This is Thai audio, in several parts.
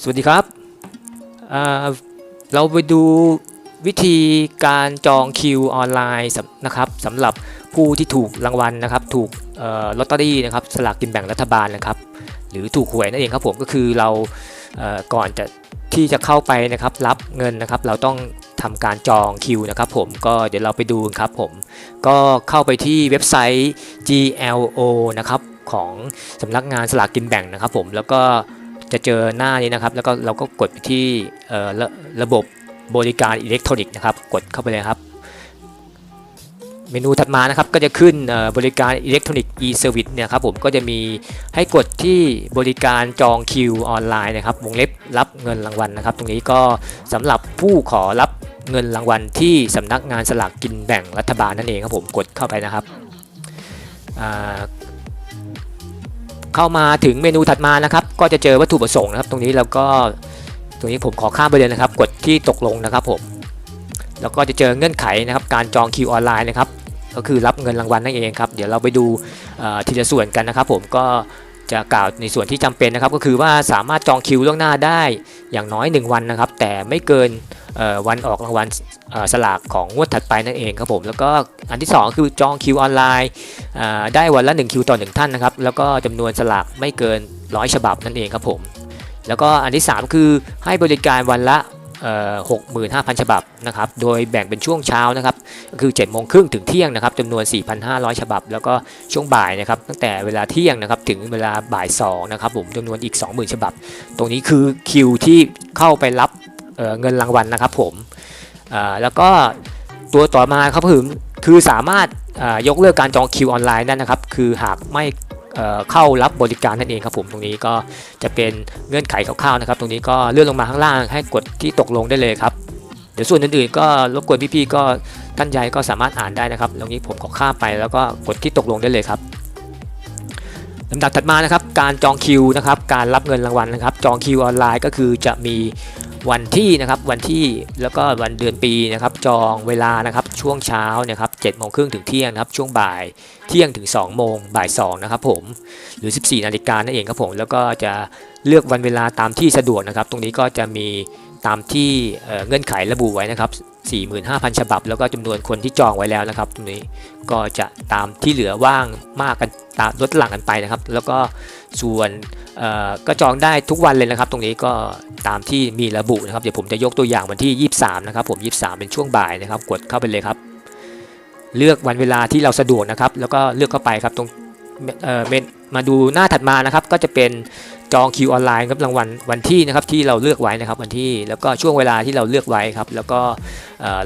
สวัสดีครับเราไปดูวิธีการจองคิวออนไลน์นะครับสำหรับผู้ที่ถูกรางวัลนะครับ ถูกออลอตเตอรี่นะครับสลากกินแบ่งรัฐบาลนะครับ หรือถูกหวยนั่นเองครับผมก็คือเราเก่อนจะที่จะเข้าไปนะครับรับเงินนะครับ เราต้องทำการจองคิวนะครับผมก็เดี๋ยวเราไปดูครับผมก็เข้าไปที่เว็บไซต์ GLO นะครับของสำนักงานสลากกินแบ่งนะครับผมแล้วก็ จะเจอหน้านี้นะครับ แล้วก็เราก็กดไปที่ระระบบบริการอิเล็กทรอนิกส์นะครับ กดเข้าไปเลยครับ เมนูถัดมานะครับก็จะขึ้นบริการอิเล็กทรอนิกส์ e-service เนี่ยครับผมก็จะมีให้กดที่บริการจองคิวออนไลน์นะครับวงเล็บรับเงินรางวัลนะครับ ตรงนี้ก็สำหรับผู้ขอรับเงินรางวัลที่สำนักงานสลากกินแบ่งรัฐบาลนั่นเองครับผมกดเข้าไปนะครับ เข้ามาถึงเมนูถัดมานะครับ ก็จะเจอวัตถุประสงค์นะครับ ตรงนี้แล้วก็ตรงนี้ผมขอข้ามไปเลยนะครับ กดที่ตกลงนะครับผมแล้วก็จะเจอเงื่อนไขนะครับการจองคิวออนไลน์นะครับก็คือรับเงินรางวัลนั่นเองครับ เดี๋ยวเราไปดูทีละส่วนกันนะครับ ผมก็ จะกล่าวในส่วนที่จำเป็นนะครับ ก็คือว่าสามารถจองคิวล่วงหน้าได้อย่างน้อย 1 วันนะครับ แต่ไม่เกินวันออกรางวัลสลากของงวดถัดไปนั่นเองครับผมแล้วก็อันที่สองคือจองคิวออนไลน์ได้วันละ 1 คิวต่อ 1 ท่านนะครับ แล้วก็จำนวนสลากไม่เกิน 100 ฉบับนั่นเองครับผมแล้วก็อันที่ 3 คือให้บริการวันละ หกหมื่นห้าพันฉบับนะครับ โดยแบ่งเป็นช่วงเช้านะครับคือ7จ็ดโมงครึ่งถึงเที่ยงนะครับจำนวน 4,500 ฉบับ แล้วก็ช่วงบ่ายนะครับตั้งแต่เวลาเที่ยงนะครับถึงเวลาบ่าย2นะครับผมจำนวนอีก 20,000 ฉบับ ตรงนี้คือคิวที่เข้าไปรับเเงินรางวัลนะครับผมแล้วก็ตัวต่อมาครับผมคือสามารถยกเลิกการจองคิวออนไลน์นั่นนะครับ คือหากไม่ เข้ารับบริการนั่นเองครับผมตรงนี้ก็จะเป็นเงื่อนไขคร่าวๆนะครับ ตรงนี้ก็เลื่อนลงมาข้างล่างให้กดที่ตกลงได้เลยครับเดี๋ยวส่วนอื่นๆก็รบกวนพี่ๆก็ท่านใหญ่ก็สามารถอ่านได้นะครับตรงนี้ผมขอข้ามไปแล้วก็กดที่ตกลงได้เลยครับลำดับถัดมานะครับการจองคิวนะครับการรับเงินรางวัลนะครับจองคิวออนไลน์ก็คือจะมี วันที่นะครับวันที่แล้วก็วันเดือนปีนะครับจองเวลานะครับช่วงเช้านะครับเจ็ดโมงครึ่งถึงเที่ยงนะครับช่วงบ่ายเที่ยงถึง2โมงบ่าย2นะครับผมหรือ 14 นาฬิกานั่นเองครับผมแล้วก็จะเลือกวันเวลาตามที่สะดวกนะครับ ตรงนี้ก็จะมี ตามที่เเงื่อนไขระบุไว้นะครับ 45,000 ฉบับ แล้วก็จำนวนคนที่จองไว้แล้วนะครับ ตรงนี้ก็จะตามที่เหลือว่างมากกันตามลดหลั่งกันไปนะครับ แล้วก็ส่วนก็จองได้ทุกวันเลยนะครับ ตรงนี้ก็ตามที่มีระบุนะครับ เดี๋ยวผมจะยกตัวอย่างวันที่ 23 นะครับ ผม 23 เป็นช่วงบ่ายนะครับ กดเข้าไปเลยครับ เลือกวันเวลาที่เราสะดวกนะครับ แล้วก็เลือกเข้าไปครับตรงเอ่อเมนมาดูหน้าถัดมานะครับ ก็จะเป็น จองคิวออนไลน์ครับรางวัลวันที่นะครับที่เราเลือกไว้นะครับวันที่แล้วก็ช่วงเวลาที่เราเลือกไว้ครับแล้วก็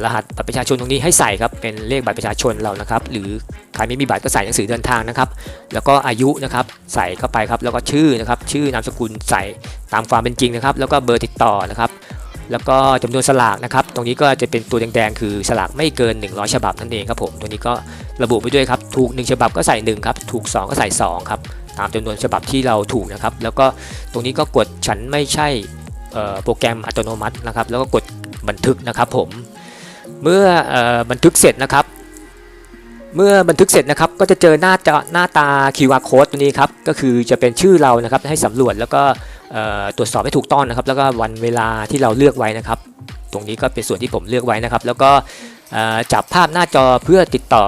รหัสบัตรประชาชนตรงนี้ให้ใส่ครับเป็นเลขบัตรประชาชนเรานะครับหรือใครไม่มีบัตรก็ใส่หนังสือเดินทางนะครับ แล้วก็อายุนะครับใส่เข้าไปครับแล้วก็ชื่อนะครับชื่อนามสกุลใส่ตามความเป็นจริงนะครับ แล้วก็เบอร์ติดต่อนะครับแล้วก็จำนวนสลากนะครับ ตรงนี้ก็จะเป็นตัวแดงๆ คือสลากไม่เกิน 100 ฉบับนั่นเองครับผม ตรงนี้ก็ระบุไปด้วยครับ ถูก 1 ฉบับก็ใส่ 1 ครับ ถูก 2 ก็ใส่ 2 ครับ ตามจำนวนฉบับที่เราถูกนะครับ แล้วก็ตรงนี้ก็กดฉันไม่ใช่โปรแกรมอัตโนมัตินะครับ แล้วก็กดบันทึกนะครับผม เมื่ออบันทึกเสร็จนะครับ เมื่อบันทึกเสร็จนะครับก็จะเจอหน้าจอหน้าตา QR code ตัวนี้ครับ ก็คือจะเป็นชื่อเรานะครับให้สำรวจแล้วก็ตรวจสอบให้ถูกต้องนะครับ แล้วก็วันเวลาที่เราเลือกไว้นะครับ ตรงนี้ก็เป็นส่วนที่ผมเลือกไว้นะครับ แล้วก็จับภาพหน้าจอเพื่อติดต่อ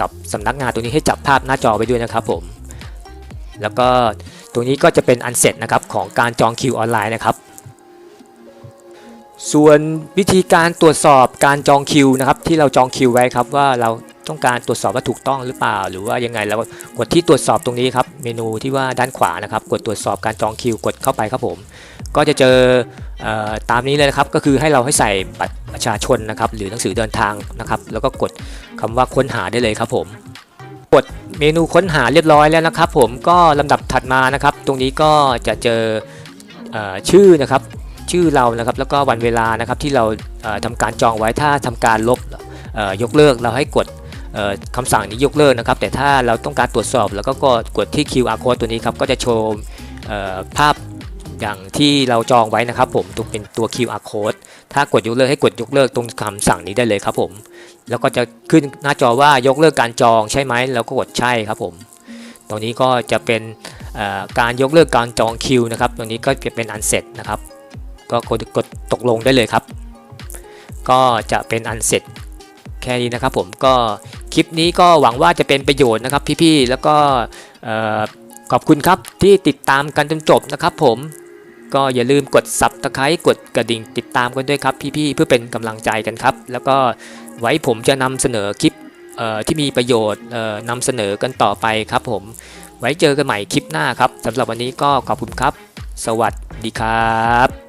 กับสำนักงานตรงนี้ให้จับภาพหน้าจอไว้ด้วยนะครับผม แล้วก็ตรงนี้ก็จะเป็นอันเสร็จนะครับของการจองคิวออนไลน์นะครับส่วนวิธีการตรวจสอบการจองคิวนะครับที่เราจองคิวไว้ครับว่าเราต้องการตรวจสอบว่าถูกต้องหรือเปล่า หรือว่ายังไงเรากดที่ตรวจสอบตรงนี้ครับเมนูที่ว่าด้านขวานะครับ กดตรวจสอบการจองคิวกดเข้าไปครับผม ก็จะเจอเออตามนี้เลยนะครับก็คือให้เราให้ใส่บัตรประชาชนนะครับหรือหนังสือเดินทางนะครับ แล้วก็กดคำว่าค้นหาได้เลยครับผม กดเมนูค้นหาเรียบร้อยแล้วนะครับ ผมก็ลำดับถัดมานะครับ ตรงนี้ก็จะเจอเอชื่อนะครับชื่อเรานะครับแล้วก็วันเวลานะครับที่เราเทำการจองไว้ถ้าทำการลบยกเลิกเราให้กดคำสั่งนี้ยกเลิกนะครับ แต่ถ้าเราต้องการตรวจสอบแล้วก็กดที่ QR code ตัวนี้ครับก็จะโชว์ภาพ อย่างที่เราจองไว้นะครับผมตัวเป็นตัว QR code ถ้ากดยกเลิกให้กดยกเลิกตรงคำสั่งนี้ได้เลยครับผม แล้วก็จะขึ้นหน้าจอว่ายกเลิกการจองใช่ไหมแล้วก็กดใช่ครับผม ตรงนี้ก็จะเป็นการยกเลิกการจองคิวนะครับ ตรงนี้ก็จะเป็นอันเสร็จนะครับ ก็กดกดตกลงได้เลยครับ ก็จะเป็นอันเสร็จแค่นี้นะครับผมก็คลิปนี้ก็หวังว่าจะเป็นประโยชน์นะครับพี่ๆแล้วก็ขอบคุณครับที่ติดตามกันจนจบนะครับผม ก็อย่าลืมกด Subscribe กดกระดิ่งติดตามกันด้วยครับพี่ๆเพื่อเป็นกำลังใจกันครับ แล้วก็ไว้ผมจะนำเสนอคลิปที่มีประโยชน์นำเสนอกันต่อไปครับผมไว้เจอกันใหม่คลิปหน้าครับสำหรับวันนี้ก็ขอบคุณครับ สวัสดีครับ